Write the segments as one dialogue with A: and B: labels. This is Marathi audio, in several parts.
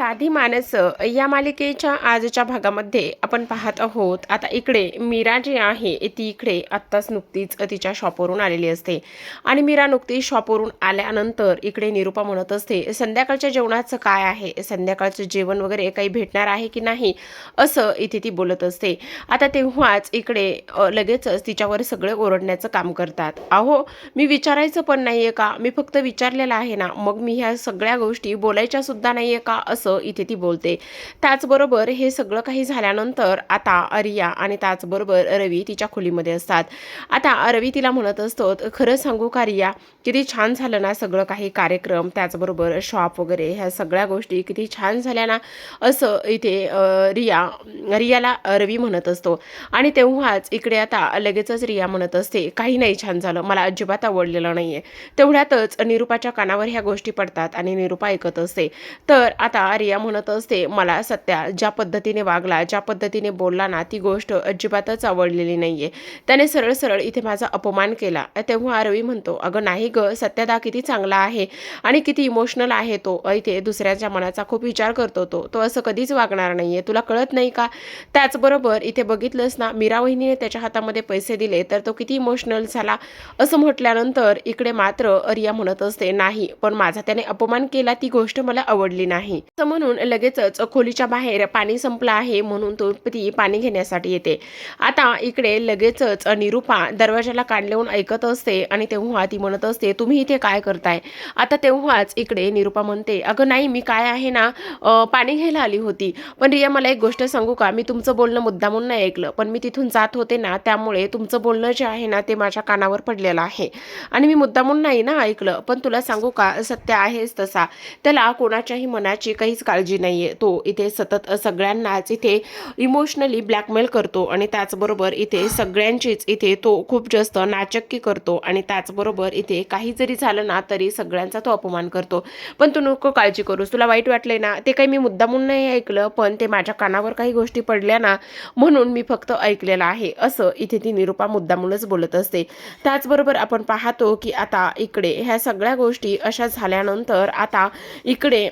A: साधी माणसं या मालिकेच्या आजच्या भागामध्ये आपण पाहत आहोत. आता इकडे मीरा जी आहे ती इकडे आत्ताच नुकतीच तिच्या शॉपवरून आलेली असते. आणि मीरा नुकतीच शॉपवरून आल्यानंतर इकडे निरूपा म्हणत असते संध्याकाळच्या जेवणाचं काय आहे? संध्याकाळचं जेवण वगैरे काही भेटणार आहे की नाही? असं इथे ती बोलत असते. आता तेव्हाच इकडे लगेचच तिच्यावर सगळे ओरडण्याचं काम करतात. अहो मी विचारायचं पण नाही आहे का? मी फक्त विचारलेलं आहे ना. मग मी ह्या सगळ्या गोष्टी बोलायच्या सुद्धा आहे का? असं इथे ती बोलते. त्याचबरोबर हे सगळं काही झाल्यानंतर आता अरिया आणि त्याचबरोबर रवी तिच्या खोलीमध्ये असतात. आता रवी तिला म्हणत असतो खरं सांगू का रिया किती छान झालं ना सगळं काही कार्यक्रम त्याचबरोबर शॉप वगैरे ह्या सगळ्या गोष्टी किती छान झाल्या ना असं इथे रिया रियाला रवी म्हणत असतो. आणि तेव्हाच इकडे आता लगेचच रिया म्हणत असते काही नाही छान झालं मला अजिबात आवडलेलं नाही आहे तेवढ्यातच निरूपाच्या कानावर ह्या गोष्टी पडतात आणि निरूपा ऐकत असते. तर आता रिया म्हणत असते. मला सत्या ज्या पद्धतीने वागला ज्या पद्धतीने बोलला ना ती गोष्ट अजिबातच आवडलेली नाही आहे त्याने सरळ सरळ इथे माझा अपमान केला. तेव्हा रवी म्हणतो अगं नाही ग सत्यदा किती चांगला आहे आणि किती इमोशनल आहे तो. इथे दुसऱ्याच्या मनाचा खूप विचार करतो तो. तो असं कधीच वागणार नाही आहे तुला कळत नाही का? त्याचबरोबर इथे बघितलंस ना मीरा वहिनीने त्याच्या हातामध्ये पैसे दिले तर तो किती इमोशनल झाला. असं म्हटल्यानंतर इकडे मात्र रिया म्हणत असते नाही पण माझा त्याने अपमान केला ती गोष्ट मला आवडली नाही. असं म्हणून लगेचच खोलीच्या बाहेर पाणी संपलं आहे म्हणून तो ती पाणी घेण्यासाठी येते. आता इकडे लगेचच निरूपा दरवाजाला कान लावून ऐकत असते आणि तेव्हा ती म्हणत असते तुम्ही इथे काय करताय? आता तेव्हाच इकडे निरूपा म्हणते अगं नाही मी काय आहे ना पाणी घ्यायला आली होती. पण रिया मला एक गोष्ट सांगू का? मी तुमचं बोलणं मुद्दामून नाही ऐकलं पण मी तिथून जात होते ना त्यामुळे तुमचं बोलणं जे आहे ना ते माझ्या कानावर पडलेलं आहे. आणि मी मुद्दामून नाही ना ऐकलं पण तुला सांगू का? सत्य आहेच तसा. त्याला कोणाच्याही मनाची काहीच काळजी नाही आहे तो इथे सतत सगळ्यांनाच इथे इमोशनली ब्लॅकमेल करतो आणि त्याचबरोबर इथे सगळ्यांचीच इथे तो खूप जास्त नाचक्की करतो आणि त्याचबरोबर इथे काही जरी झालं ना तरी सगळ्यांचा तो अपमान करतो. पण तू नको काळजी करूस. तुला वाईट वाटले ना ते काही मी मुद्दामून नाही ऐकलं पण ते माझ्या कानावर काही गोष्टी पडल्या ना म्हणून मी फक्त ऐकलेलं आहे. असं इथे ती निरूपा मुद्दामूनच बोलत असते. त्याचबरोबर आपण पाहतो की आता इकडे ह्या सगळ्या गोष्टी अशा झाल्यानंतर आता इकडे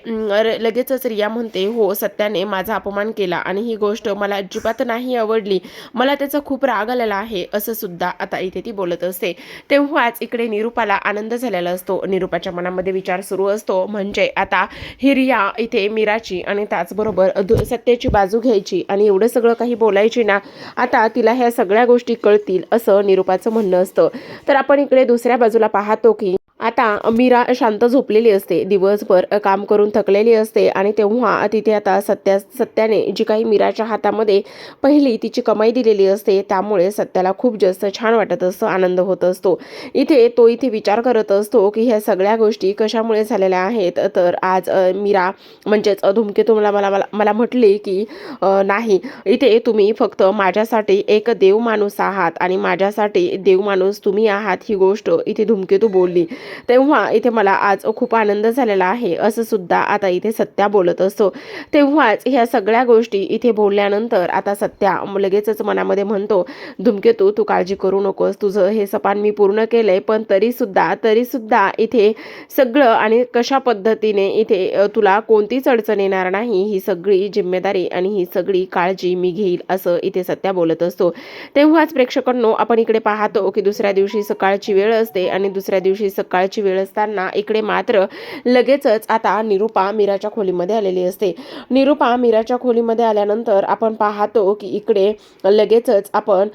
A: लगेचच र- रिया म्हणते हो सत्याने माझा अपमान केला आणि ही गोष्ट मला अजिबात नाही आवडली. मला त्याचा खूप राग आलेला आहे असं सुद्धा आता इथे ती बोलत असते. तेव्हाच इकडे निरूपाला आनंद झालेला असतो. निरूपाच्या मनामध्ये विचार सुरू असतो. म्हणजे आता ही रिया इथे मीराची आणि त्याचबरोबर सत्याची बाजू घ्यायची आणि एवढं सगळं काही बोलायची ना आता तिला ह्या सगळ्या गोष्टी कळतील असं निरूपाचं म्हणणं असतं. तर आपण इकडे दुसऱ्या बाजूला पाहतो की आता मीरा शांत झोपलेली असते. दिवसभर काम करून थकलेली असते आणि तेव्हा तिथे आता सत्या सत्याने जी काही मीराच्या हातामध्ये पहिली तिची कमाई दिलेली असते त्यामुळे सत्याला खूप जास्त छान वाटत असतं आनंद होत असतो. इथे तो इथे विचार करत असतो की ह्या सगळ्या गोष्टी कशामुळे झालेल्या आहेत? तर आज मीरा म्हणजेच धुमकेतू धूमकेतू मला मला मला मला म्हटले की नाही. इथे तुम्ही फक्त माझ्यासाठी एक देव माणूस आहात आणि माझ्यासाठी देव माणूस तुम्ही आहात ही गोष्ट इथे धूमकेतू बोलली. तेव्हा इथे मला आज खूप आनंद झालेला आहे. असं सुद्धा आता इथे सत्या बोलत असतो. तेव्हाच ह्या सगळ्या गोष्टी इथे बोलल्यानंतर आता सत्या लगेचच मनामध्ये म्हणतो धुमकेतू तू काळजी करू नकोस. तुझं हे सपान मी पूर्ण केलंय पण तरी सुद्धा तरी सुद्धा इथे सगळं आणि कशा पद्धतीने इथे तुला कोणतीच अडचण येणार नाही. ही सगळी जिम्मेदारी आणि ही सगळी काळजी मी घेईल असं इथे सत्या बोलत असतो. तेव्हाच प्रेक्षकांनो आपण इकडे पाहतो की दुसऱ्या दिवशी सकाळची वेळ असते आणि दुसऱ्या दिवशी सकाळ सकाळची वेळ असताना इकडे मात्र लगेचच आता निरुपा मीराच्या खोलीमध्ये आलेली असते. निरुपा मीराच्या खोलीमध्ये आल्यानंतर आपण पाहतो की इकडे लगेचच आपण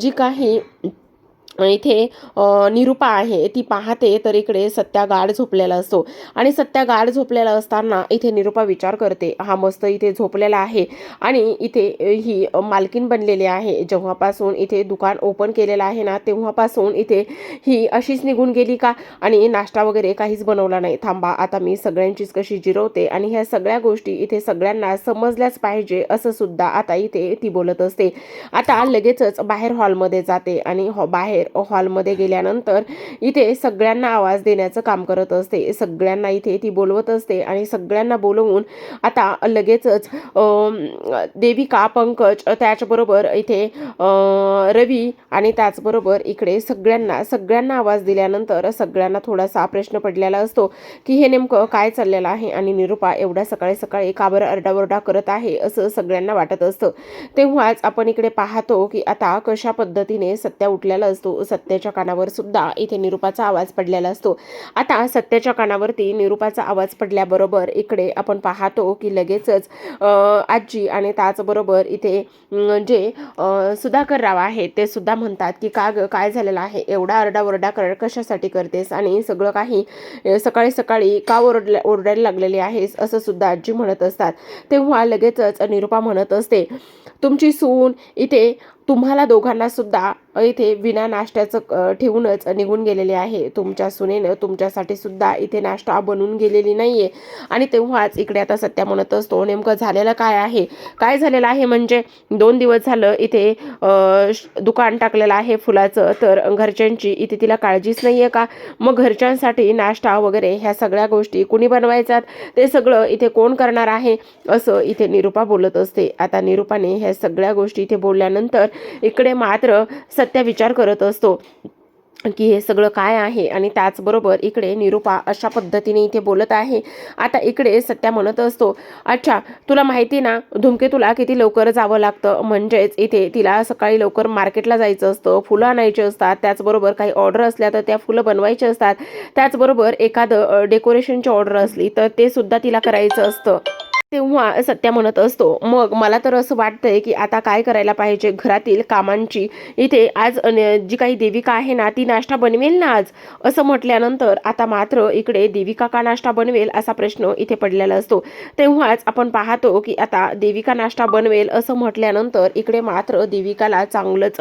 A: जी काही इथे निरूपा आहे. ती पाहते तर इकडे सत्या गाढ झोपलेला असतो. आणि सत्या गाढ झोपलेला असताना इथे निरूपा विचार करते. हा मस्त इथे झोपलेला आहे. आणि इथे ही मालकीन बनलेली आहे. जेव्हापासून इथे दुकान ओपन केलेलं आहे ना तेव्हापासून इथे ही अशीच निघून गेली का? आणि नाश्ता वगैरे काहीच बनवला नाही. थांबा आता मी सगळ्यांचीच कशी जिरवते आणि ह्या सगळ्या गोष्टी इथे सगळ्यांना समजल्याच पाहिजे असं सुद्धा आता इथे ती बोलत असते. आता लगेचच बाहेर हॉलमध्ये जाते आणि हॉ बाहेर बाहेर हॉलमध्ये गेल्यानंतर इथे सगळ्यांना आवाज देण्याचं काम करत असते. सगळ्यांना इथे ती बोलवत असते आणि सगळ्यांना बोलवून आता लगेचच देविका पंकज त्याचबरोबर इथे रवी आणि त्याचबरोबर इकडे सगळ्यांना सगळ्यांना आवाज दिल्यानंतर सगळ्यांना थोडासा प्रश्न पडलेला असतो की हे नेमकं काय चाललेलं आहे आणि निरुपा एवढ्या सकाळी सकाळी का बरं करत आहे असं सगळ्यांना वाटत असतं. तेव्हाच आपण इकडे पाहतो की आता कशा पद्धतीने सत्या उठलेला असतो. सत्याच्या कानावर सुद्धा इथे निरूपाचा आवाज पडलेला असतो. आता सत्याच्या कानावरती निरूपाचा आवाज पडल्याबरोबर इकडे आपण पाहतो की लगेचच आजी आणि त्याचबरोबर इथे जे सुधाकरराव सुधाकर राव आहेत ते सुद्धा म्हणतात की का ग काय झालेलं आहे? एवढा आरडाओरडा कर कशासाठी करतेस? आणि सगळं काही सकाळी सकाळी का ओरडल्या ओरडायला लागलेली आहेस? असं सुद्धा आजी म्हणत असतात. तेव्हा लगेचच निरुपा म्हणत असते तुमची सून इथे तुम्हाला दोघांना सुद्धा इथे विना नाश्त्याचं ठेवूनच निघून गेलेले आहे. तुमच्या सुनेनं तुमच्यासाठी सुद्धा इथे नाश्ता बनवून गेलेली नाही आहे आणि तेव्हाच इकडे आता सत्या म्हणत असतो नेमकं झालेलं काय आहे? काय झालेलं आहे म्हणजे दोन दिवस झालं इथे श- दुकान टाकलेलं आहे फुलाचं तर घरच्यांची इथे तिला काळजीच नाही आहे का? मग घरच्यांसाठी नाश्ता वगैरे ह्या सगळ्या गोष्टी कुणी बनवायच्यात? ते सगळं इथे कोण करणार आहे? असं इथे निरुपा बोलत असते. आता निरुपाने ह्या सगळ्या गोष्टी इथे बोलल्यानंतर इकडे मात्र सत्या विचार करत असतो की हे सगळं काय आहे? आणि त्याचबरोबर इकडे निरुपा अशा पद्धतीने इथे बोलत आहे. आता इकडे सत्या म्हणत असतो अच्छा तुला माहिती ना धुमकेतूला किती लवकर जावं लागतं? म्हणजेच इथे तिला सकाळी लवकर मार्केटला जायचं असतं फुलं आणायची असतात त्याचबरोबर काही ऑर्डर असल्या तर त्या फुलं बनवायची असतात. त्याचबरोबर एखादं डेकोरेशनची ऑर्डर असली तर ते सुद्धा तिला करायचं असतं. तेव्हा सत्या म्हणत असतो मग मला तर असं वाटतंय की आता काय करायला पाहिजे घरातील कामांची? इथे आज जी काही देविका आहे ना ती नाश्ता बनवेल ना आज? असं म्हटल्यानंतर आता मात्र इकडे देविका का नाश्ता बनवेल असा प्रश्न इथे पडलेला असतो. तेव्हाच आपण पाहतो की आता देविका नाश्ता बनवेल असं म्हटल्यानंतर इकडे मात्र देविकाला चांगलंच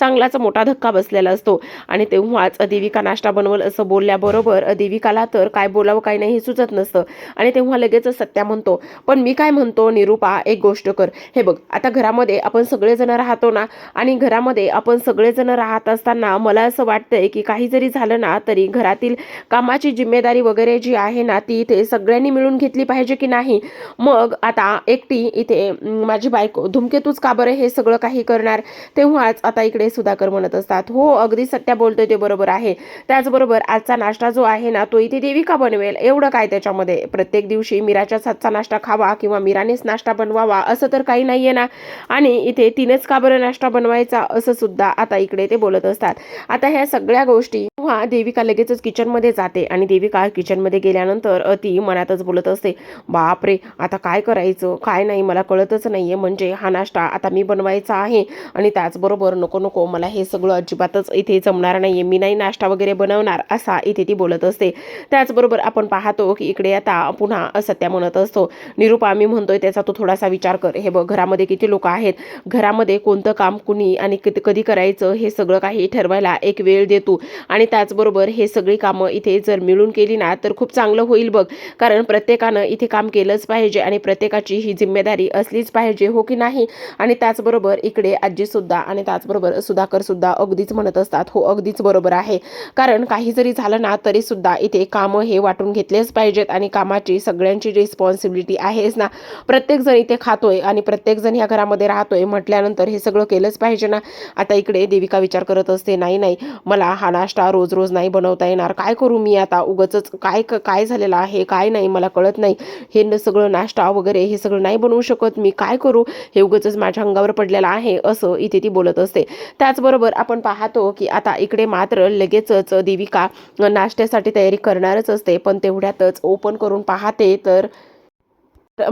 A: चांगलाच मोठा धक्का बसलेला असतो. आणि तेव्हाच देविका नाश्ता बनवल असं बोलल्याबरोबर देविकाला तर काय बोलावं काय नाही हे सुचत नसतं. आणि तेव्हा लगेच सत्या म्हणतो पण मी काय म्हणतो निरूपा एक गोष्ट कर. हे बघ आता घरामध्ये आपण सगळेजण राहतो ना आणि घरामध्ये आपण सगळेजण राहत असताना मला असं वाटतंय की काही जरी झालं ना तरी घरातील कामाची जिम्मेदारी वगैरे जी आहे ना ती इथे सगळ्यांनी मिळून घेतली पाहिजे की नाही? मग आता एकटी इथे माझी बायको धुमकेतूच का बरं हे सगळं काही करणार? तेव्हाच आता इकडे सुधाकर म्हणत असतात. हो अगदी सत्या बोलतोय ते बरोबर आहे. त्याचबरोबर आजचा नाश्ता जो आहे ना तो इथे देविका बनवेल. एवढं काय त्याच्यामध्ये? प्रत्येक दिवशी मीराच्या हातचा नाश्ता खावा किंवा मीरानेच नाश्ता बनवावा असं तर काही नाहीये ना. आणि इथे तिनेच का बरं नाश्ता बनवायचा असं सुद्धा आता इकडे ते बोलत असतात. आता ह्या सगळ्या गोष्टी तेव्हा देविका लगेचच किचनमध्ये जाते आणि देविका किचनमध्ये गेल्यानंतर ती मनातच बोलत असते बापरे आता काय करायचं? काय नाही मला कळतच नाहीये. म्हणजे हा नाश्ता आता मी बनवायचा आहे आणि त्याचबरोबर नको नको मला हे सगळं अजिबातच इथे जमणार नाहीये. मी नाही नाश्ता वगैरे बनवणार असा इथे ती बोलत असते. त्याचबरोबर आपण पाहतो की इकडे आता पुन्हा सत्या म्हणत असतो निरूप आम्ही म्हणतोय त्याचा तू थोडासा विचार कर. हे बघ घरामध्ये किती लोक आहेत? घरामध्ये कोणतं काम कुणी आणि कधी कधी करायचं? हे सगळं काही ठरवायला एक वेळ देतो. आणि त्याचबरोबर हे सगळी कामं इथे जर मिळून केली ना तर खूप चांगलं होईल बघ. कारण प्रत्येकानं इथे काम केलंच पाहिजे आणि प्रत्येकाची ही जिम्मेदारी असलीच पाहिजे हो की नाही? आणि त्याचबरोबर इकडे आजीसुद्धा आणि त्याचबरोबर सुधाकरसुद्धा अगदीच म्हणत असतात हो अगदीच बरोबर आहे. कारण काही जरी झालं ना तरीसुद्धा इथे कामं हे वाटून घेतलेच पाहिजेत आणि कामाची सगळ्यांची रिस्पॉन्सिबिलिटी आहे. आहेच ना? प्रत्येक जण इथे खातोय आणि प्रत्येक जण ह्या घरामध्ये राहतोय म्हटल्यानंतर हे सगळं केलंच पाहिजे ना? आता इकडे देविका विचार करत असते नाही नाही मला हा नाश्ता रोज रोज नाही बनवता येणार. काय करू मी आता? उगच काय काय झालेलं आहे? काय नाही? मला कळत नाही. हे न सगळं नाश्ता वगैरे हे सगळं नाही बनवू शकत मी. काय करू? हे उगच माझ्या अंगावर पडलेलं आहे असं इथे ती बोलत असते. त्याचबरोबर आपण पाहतो की आता इकडे मात्र लगेचच देविका नाश्त्यासाठी तयारी करणारच असते पण तेवढ्यातच ओपन करून पाहते तर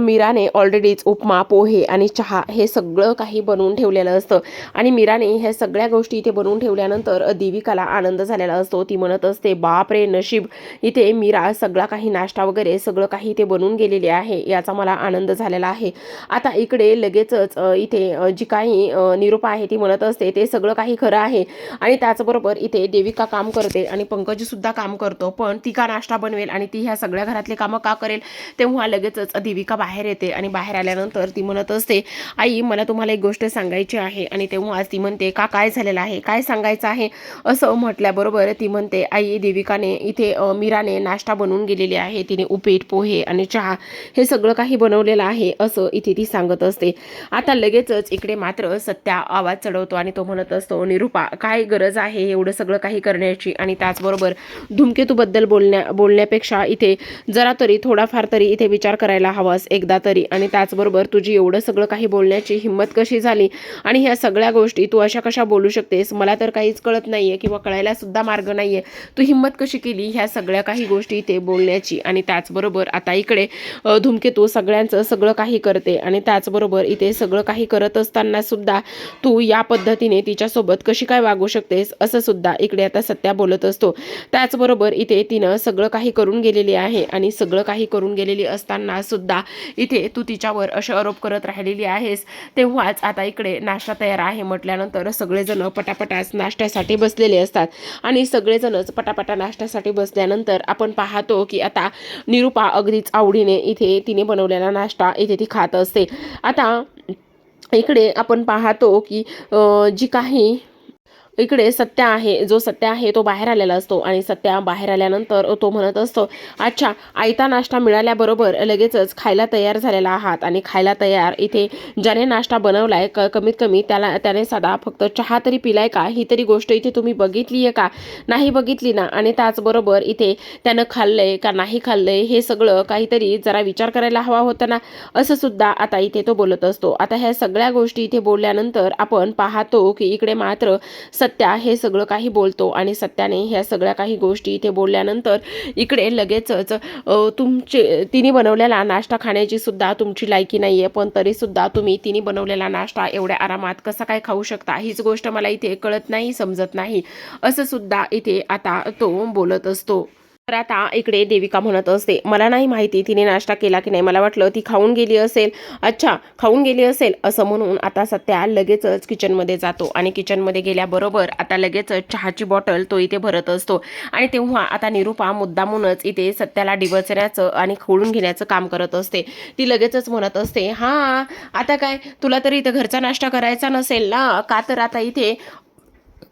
A: मीराने ऑलरेडीच उपमा पोहे आणि चहा हे सगळं काही बनवून ठेवलेलं असतं. आणि मीराने ह्या सगळ्या गोष्टी इथे बनवून ठेवल्यानंतर देविकाला आनंद झालेला असतो. ती म्हणत असते बाप रे नशीब! इथे मीरा सगळा काही नाश्ता वगैरे सगळं काही इथे बनवून गेलेली आहे. याचा मला आनंद झालेला आहे. आता इकडे लगेचच इथे जी काही निरूपा आहे ती म्हणत असते ते सगळं काही खरं आहे. आणि त्याचबरोबर इथे देविका काम करते आणि पंकजसुद्धा काम करतो. पण ती का नाश्ता बनवेल आणि ती ह्या सगळ्या घरातले कामं का करेल? तेव्हा लगेचच देविका बाहेर येते आणि बाहेर आल्यानंतर ती म्हणत असते आई मला तुम्हाला एक गोष्ट सांगायची आहे. आणि तेव्हाच ती म्हणते का काय झालेलं आहे? काय सांगायचं आहे? असं म्हटल्याबरोबर ती म्हणते आई देविकाने इथे मीराने नाश्ता बनवून गेलेली आहे. तिने उपीट पोहे आणि चहा हे सगळं काही बनवलेलं आहे असं इथे ती सांगत असते. आता लगेचच इकडे मात्र सत्या आवाज चढवतो आणि तो म्हणत असतो निरुपा काय गरज आहे एवढं सगळं काही करण्याची? आणि त्याचबरोबर धूमकेतूबद्दल बोलण्या बोलण्यापेक्षा इथे जरा तरी थोडाफार तरी इथे विचार करायला हवा हवास एकदा तरी. आणि त्याचबरोबर तुझी एवढं सगळं काही बोलण्याची हिंमत कशी झाली? आणि ह्या सगळ्या गोष्टी तू अशा कशा बोलू शकतेस? मला तर काहीच कळत नाही आहे किंवा कळायला सुद्धा मार्ग आहे तू हिंमत कशी केली ह्या सगळ्या काही गोष्टी इथे बोलण्याची? आणि त्याचबरोबर आता इकडे धूमकेतू सगळ्यांचं सगळं काही करते आणि त्याचबरोबर इथे सगळं काही करत असताना सुद्धा तू या पद्धतीने तिच्यासोबत कशी काय वागू शकतेस? असं सुद्धा इकडे आता सत्या बोलत असतो. त्याचबरोबर इथे तिनं सगळं काही करून गेलेली आहे आणि सगळं काही करून गेलेली असताना सुद्धा इथे तू तिच्यावर असे आरोप करत राहिलेली आहेस तेव्हाच आता इकडे नाश्ता तयार आहे म्हटल्यानंतर सगळेजण पटापटाच नाश्त्यासाठी बसलेले असतात. आणि सगळेजणच पटापटा नाश्त्यासाठी बसल्यानंतर आपण पाहतो की आता निरुपा अगदीच आवडीने इथे तिने बनवलेला नाश्ता इथे ती खात असते. आता इकडे आपण पाहतो की जी काही इकडे सत्या आहे जो सत्या आहे तो बाहेर आलेला असतो आणि सत्या बाहेर आल्यानंतर तो म्हणत असतो अच्छा आयता नाश्ता मिळाल्याबरोबर लगेचच खायला तयार झालेला आहात आणि खायला तयार इथे ज्याने नाश्ता बनवलाय क कमीत कमी त्याला त्याने साधा फक्त चहा तरी पिलाय का? ही तरी गोष्ट इथे तुम्ही बघितली आहे का? नाही बघितली ना आणि त्याचबरोबर इथे त्यानं खाल्लंय का नाही खाल्लंय हे सगळं काहीतरी जरा विचार करायला हवा होता ना? असं सुद्धा आता इथे तो बोलत असतो. आता ह्या सगळ्या गोष्टी इथे बोलल्यानंतर आपण पाहतो की इकडे मात्र सत्या हे सगळं काही बोलतो आणि सत्याने ह्या सगळ्या काही गोष्टी इथे बोलल्यानंतर इकडे लगेचच तुमचे तिने बनवलेला नाश्ता खाण्याची सुद्धा तुमची लायकी नाही आहे पण तरीसुद्धा तुम्ही तिने बनवलेला नाश्ता एवढ्या आरामात कसा काय खाऊ शकता? हीच गोष्ट मला इथे कळत नाही समजत नाही असं सुद्धा इथे आता तो बोलत असतो. तर आता इकडे देविका म्हणत असते मला नाही माहिती तिने नाश्ता केला की नाही. मला वाटलं ती खाऊन गेली असेल. अच्छा खाऊन गेली असेल. असं म्हणून आता सत्या लगेचच किचनमध्ये जातो आणि किचनमध्ये गेल्याबरोबर आता लगेचच चहाची बॉटल तो इथे भरत असतो. आणि तेव्हा आता निरुपा मुद्दामूनच इथे सत्याला डिवचण्याचं आणि खोडून घेण्याचं काम करत असते. ती लगेचच म्हणत असते हां आता काय? तुला तरी इथं घरचा नाश्ता करायचा नसेल ना? का तर आता इथे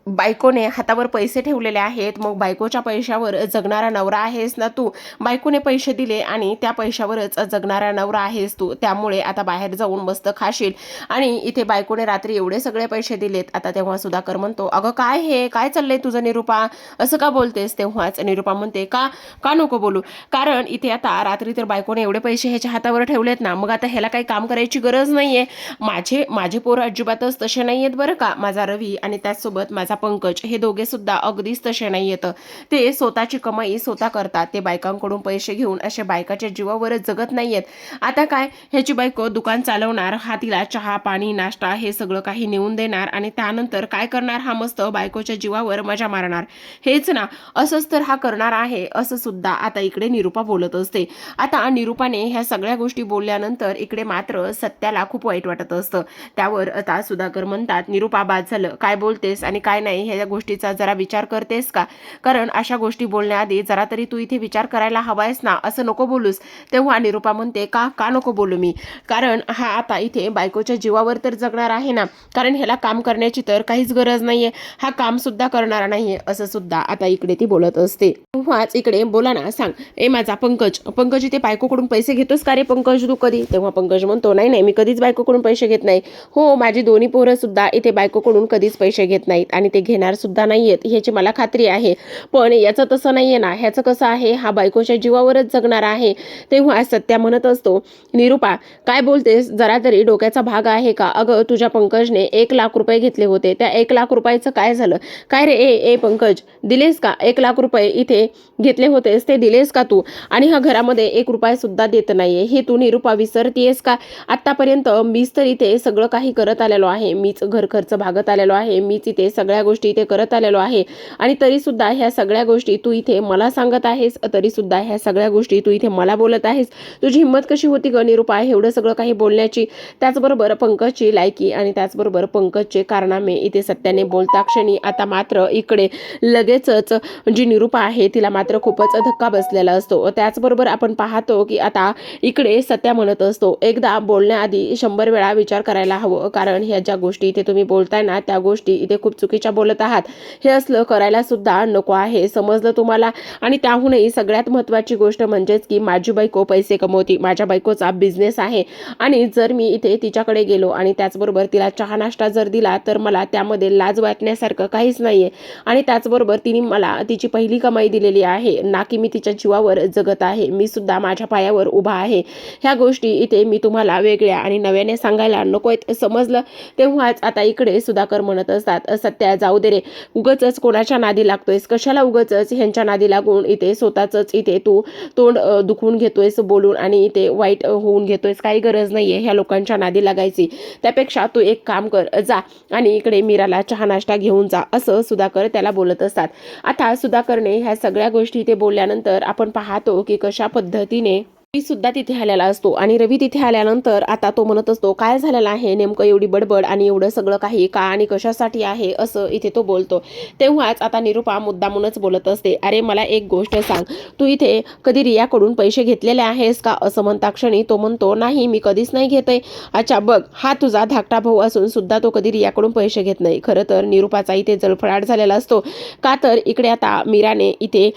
A: बायकोने हातावर पैसे ठेवलेले आहेत मग बायकोच्या पैशावर जगणारा नवरा आहेस ना तू? बायकोने पैसे दिले आणि त्या पैशावरच जगणारा नवरा आहेस तू. त्यामुळे आता बाहेर जाऊन मस्त खाशील. आणि इथे बायकोने रात्री एवढे सगळे पैसे दिलेत. आता तेव्हा सुधाकर म्हणतो अगं काय हे? काय चाललंय तुझं निरुपा? असं का बोलतेस? तेव्हाच निरुपा म्हणते का? का नको बोलू? कारण इथे आता रात्री तर बायकोने एवढे पैसे ह्याच्या हातावर ठेवलेत ना मग आता ह्याला काही काम करायची गरज नाहीये. माझे माझे पोरं अजिबातच तसे नाही आहेत बरं का? माझा रवी आणि त्याचसोबत माझा पंकज. हे दोघे सुद्धा अगदीच तसे नाही येतं. ते स्वतःची कमाई स्वतः करतात. ते बायकांकडून पैसे घेऊन असे बायकाच्या जीवावरच जगत नाही आहेत आता काय? ह्याची बायको दुकान चालवणार हा तिला चहा पाणी नाश्ता हे सगळं काही नेऊन देणार आणि त्यानंतर काय करणार? हा मस्त बायकोच्या जीवावर मजा मारणार. हेच ना असंच तर हा करणार आहे असं सुद्धा आता इकडे निरुपा बोलत असते. आता निरुपाने ह्या सगळ्या गोष्टी बोलल्यानंतर इकडे मात्र सत्याला खूप वाईट वाटत असतं. त्यावर आता सुधाकर म्हणतात निरुपा बाद झालं. काय बोलतेस आणि काय नाही ह्या गोष्टीचा जरा विचार करतेस का? कारण अशा गोष्टी बोलण्याआधी जरा तरी तू इथे विचार करायला हवायस ना असं नको बोलूस. तेव्हा निरुपा म्हणते का का नको बोलू मी? कारण हा आता इथे बायकोच्या जीवावर तर जगणार आहे ना. कारण ह्याला काम करण्याची तर काहीच गरज नाहीये. हा काम सुद्धा करणारा नाहीये असं सुद्धा आता इकडे ती बोलत असते. तेव्हाच इकडे बोला ना सांग ए माझा पंकज पंकज इथे बायकोकडून पैसे घेतोस का रे पंकज तू कधी? तेव्हा पंकज म्हणतो नाही नाही मी कधीच बायकोकडून पैसे घेत नाही. हो माझी दोन्ही पोरं सुद्धा इथे बायकोकडून कधीच पैसे घेत नाहीत आणि ते घेणार सुद्धा नाहीयेत ह्याची मला खात्री आहे. पण याचं तसं नाहीये ना ह्याचं कसं आहे हा बायकोच्या जीवावरच जगणार आहे तेव्हा सत्या म्हणत असतो निरुपा काय बोलतेस? जरा तरी डोक्याचा भाग आहे का? अगं तुझ्या पंकजने एक लाख रुपये घेतले होते त्या एक लाख रुपयाचं काय झालं? काय रे ए ए पंकज दिलेस का? एक लाख रुपये इथे घेतले होतेस ते दिलेस का तू? आणि हा घरामध्ये एक रुपया सुद्धा देत नाहीये हे तू निरुपा विसरतीयस का? आतापर्यंत मीच तर इथे सगळं काही करत आलेलो आहे मीच घर खर्च भागत आलेलो आहे मीच इथे सगळ्या गोष्टी इथे करत आलेलो आहे. आणि तरीसुद्धा ह्या सगळ्या गोष्टी तू इथे मला सांगत आहेस तरीसुद्धा ह्या सगळ्या गोष्टी तू इथे मला बोलत आहेस. तुझी हिंमत कशी होती ग निरूपा एवढं सगळं काही बोलण्याची? त्याचबरोबर पंकजची लायकी आणि त्याचबरोबर पंकजचे कारनामे इथे सत्याने बोलता क्षणी आता मात्र इकडे लगेचच जी निरूपा आहे तिला मात्र खूपच धक्का बसलेला असतो. त्याचबरोबर आपण पाहतो की आता इकडे सत्या म्हणत असतो एकदा बोलण्याआधी शंभर वेळा विचार करायला हवं कारण ह्या ज्या गोष्टी इथे तुम्ही बोलताय ना त्या गोष्टी इथे खूप चुकीच्या बोलत आहात. हे असलं करायला सुद्धा नको आहे. समजलं तुम्हाला? आणि त्याहूनही सगळ्यात महत्त्वाची गोष्ट म्हणजेच की माझी बायको पैसे कमवती. माझ्या बायकोचा बिझनेस आहे. आणि जर मी इथे तिच्याकडे गेलो आणि त्याचबरोबर तिला चहा नाश्ता जर दिला तर मला त्यामध्ये लाज वाटण्यासारखं काहीच नाही आहे आणि त्याचबरोबर तिने मला तिची पहिली कमाई दिलेली आहे. ना की मी तिच्या जीवावर जगत आहे. मी सुद्धा माझ्या पायावर उभा आहे. ह्या गोष्टी इथे मी तुम्हाला वेगळ्या आणि नव्याने सांगायला नको आहेत समजलं? तेव्हाच आता इकडे सुधाकर म्हणत असतात सत्या जाऊ दे रे. उगच कोणाच्या नादी लागतोयस? कशाला उगच ह्यांच्या नादी लागून इथे स्वतःच इथे तू तोंड दुखवून घेतोयस बोलून आणि इथे वाईट होऊन घेतोयस? काही गरज नाही आहे ह्या लोकांच्या नादी लागायची. त्यापेक्षा तू एक काम कर जा आणि इकडे मीराला चहा नाश्ता घेऊन जा असं सुधाकर त्याला बोलत असतात. आता सुधाकरने ह्या सगळ्या गोष्टी इथे बोलल्यानंतर आपण पाहतो की कशा पद्धतीने सुद्धा तिथे आलेला असतो. आणि रवी तिथे आल्यानंतर आता तो म्हणत असतो काय झालेला आहे? नेमकं एवढी बडबड आणि एवढं सगळं काही का आणि कशासाठी आहे? असं इथे तो बोलतो. तेव्हाच आता निरुपा मुद्दामूनच बोलत असते अरे मला एक गोष्ट सांग. तू इथे कधी रियाकडून पैसे घेतलेले आहेस का? असं म्हणता क्षणी तो म्हणतो नाही मी कधीच नाही घेते अच्छा बघ हा तुझा धाकटा भाऊ असून सुद्धा तो कधी रियाकडून पैसे घेत नाही. खरं तर निरुपाचा इथे जळफळाट झालेला असतो. का तर इकडे आता मीराने इथे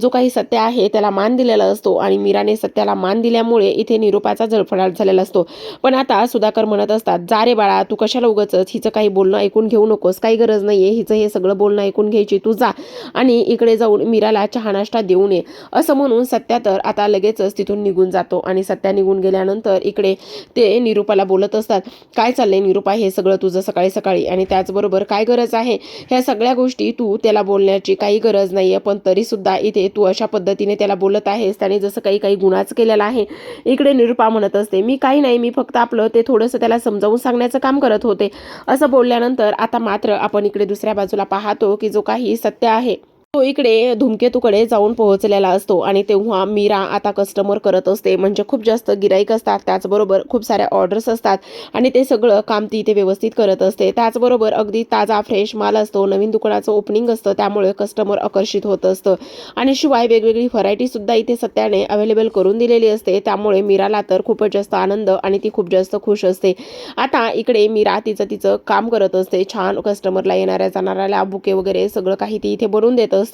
A: जो काही सत्य आहे त्याला मान दिलेला असतो आणि मीराने सत्याला मान दिल्यामुळे इथे निरुपाचा जळफळाट झालेला असतो. पण आता सुधाकर म्हणत असतात जा रे बाळा तू कशाला उगच हिचं काही बोलणं ऐकून घेऊ नकोस काही गरज नाहीये. हिचं हे सगळं बोलणं ऐकून घ्यायची तू जा आणि इकडे जाऊन मीराला चहा नाश्ता देऊ नये. असं म्हणून सत्या तर आता लगेचच तिथून निघून जातो आणि सत्या निघून गेल्यानंतर इकडे ते निरुपाला बोलत असतात काय चाललंय निरूपा? हे सगळं तुझं सकाळी सकाळी आणि त्याचबरोबर काय गरज आहे? ह्या सगळ्या गोष्टी तू त्याला बोलण्याची काही गरज नाहीये पण तरी सुद्धा इथे तू अशा पद्धतीने त्याला बोलत आहेस. त्याने जसं काही काही गुन्हाच केलेला आहे. इकडे निरुपा म्हणत असते मी काही नाही मी फक्त आपलं ते थोडंसं त्याला समजावून सांगण्याचं काम करत होते. असं बोलल्यानंतर आता मात्र आपण इकडे दुसऱ्या बाजूला पाहतो की जो काही सत्य आहे तो इकडे धुमकेतूकडे जाऊन पोहोचलेला असतो आणि तेव्हा मीरा आता कस्टमर करत असते. म्हणजे खूप जास्त गिराईक असतात. त्याचबरोबर खूप साऱ्या ऑर्डर्स असतात आणि ते सगळं काम ती इथे व्यवस्थित करत असते. त्याचबरोबर अगदी ताजा फ्रेश माल असतो. नवीन दुकानाचं ओपनिंग असतं. त्यामुळे कस्टमर आकर्षित होत असतं. आणि शिवाय वेगवेगळी व्हरायटी सुद्धा इथे सत्याने अवेलेबल करून दिलेली असते. त्यामुळे मीराला तर खूपच जास्त आनंद आणि ती खूप जास्त खुश असते. आता इकडे मीरा तिचं तिचं काम करत असते. छान कस्टमरला येणाऱ्या जाणाऱ्याला बुके वगैरे सगळं काही ती इथे बनवून देत असते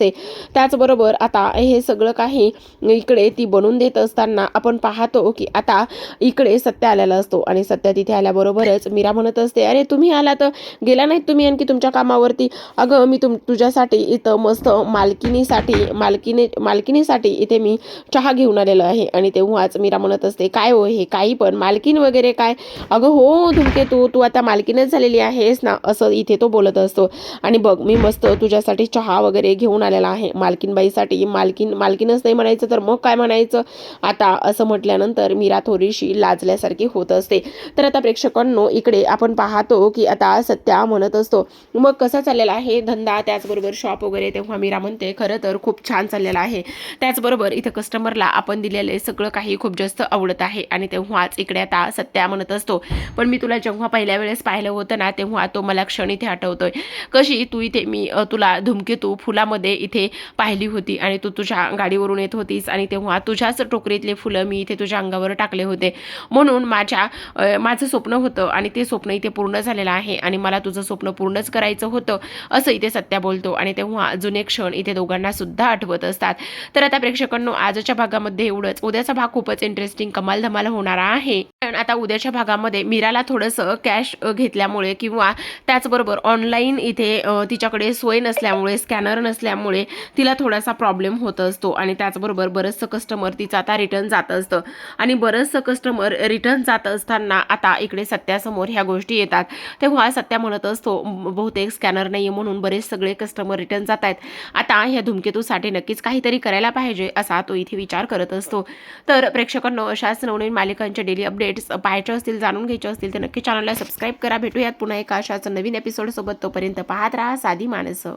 A: त्याचबरोबर आता हे सगळं काही इकडे ती बनवून देत असताना आपण पाहतो की आता इकडे सत्य आलेला असतो आणि सत्य तिथे आल्याबरोबरच मीरा म्हणत असते अरे तुम्ही आला तर गेला नाहीत तुम्ही आणखी तुमच्या कामावरती? अगं मी तुम तुझ्यासाठी इथं मस्त मालकिनीसाठी मालकीने मालकिनीसाठी इथे मी चहा घेऊन आलेलो आहे. आणि तेव्हाच मीरा म्हणत असते काय हो हे काही पण मालकीन वगैरे काय? अगं हो धुमके तू तू आता मालकीनच झालेली आहेस ना? असं इथे तो बोलत असतो. आणि बघ मी मस्त तुझ्यासाठी चहा वगैरे घेऊन आलेला आहे. मालकीनबाईसाठी मालकीन मालकीनच नाही म्हणायचं तर मग काय म्हणायचं? आता असं म्हटल्यानंतर मीरा थोडीशी लाजल्यासारखी होत असते. तर आता प्रेक्षकांनो इकडे आपण पाहतो की आता सत्या म्हणत असतो मग कसा चाललेला आहे धंदा? त्याचबरोबर शॉप वगैरे? तेव्हा मीरा म्हणते खरं तर खूप छान चाललेला आहे. त्याचबरोबर इथं कस्टमरला आपण दिलेले सगळं काही खूप जास्त आवडत आहे. आणि तेव्हाच इकडे आता सत्या म्हणत असतो पण मी तुला जेव्हा पहिल्या वेळेस पाहिलं होतं ना तेव्हा तो मला क्षण इथे आठवतोय. कशी तू इथे मी तुला धुमकेतू फुलामध्ये इथे पाहिली होती आणि तू तुझ्या गाडीवरून येत होतीस आणि तेव्हा तुझ्याच टोकरीतले फुलं मी इथे तुझ्या अंगावर टाकले होते. म्हणून माझ्या माझं स्वप्न होतं आणि ते स्वप्न इथे पूर्ण झालेलं आहे आणि मला तुझं स्वप्न पूर्णच करायचं होतं असं इथे सत्या बोलतो. आणि तेव्हा जुने क्षण इथे दोघांना सुद्धा आठवत असतात. तर आता प्रेक्षकांनो आजच्या भागामध्ये एवढंच. उद्याचा भाग खूपच इंटरेस्टिंग कमाल धमाल होणार आहे. पण आता उद्याच्या भागामध्ये मीराला थोडंसं कॅश घेतल्यामुळे किंवा त्याचबरोबर ऑनलाईन इथे तिच्याकडे सोय नसल्यामुळे स्कॅनर नसल्या त्यामुळे तिला थोडासा प्रॉब्लेम होत असतो आणि त्याचबरोबर बरंचसं कस्टमर तिचं आता रिटर्न जात असतं. आणि बरंचसं कस्टमर रिटर्न जात असताना आता इकडे सत्यासमोर ह्या गोष्टी येतात. तेव्हा सत्या म्हणत असतो बहुतेक स्कॅनर नाही आहे म्हणून बरेच सगळे कस्टमर रिटर्न जात आहेत. आता ह्या धूमकेतूसाठी नक्कीच काहीतरी करायला पाहिजे असा तो इथे विचार करत असतो. तर प्रेक्षकांना अशाच नवनवीन मालिकांच्या डेली अपडेट्स पाहायचे असतील जाणून घ्यायचे असतील तर नक्की चॅनलला सबस्क्राईब करा. भेटूयात पुन्हा एका अशाच नवीन एपिसोडसोबत तोपर्यंत पाहत राहा साधी माणसं.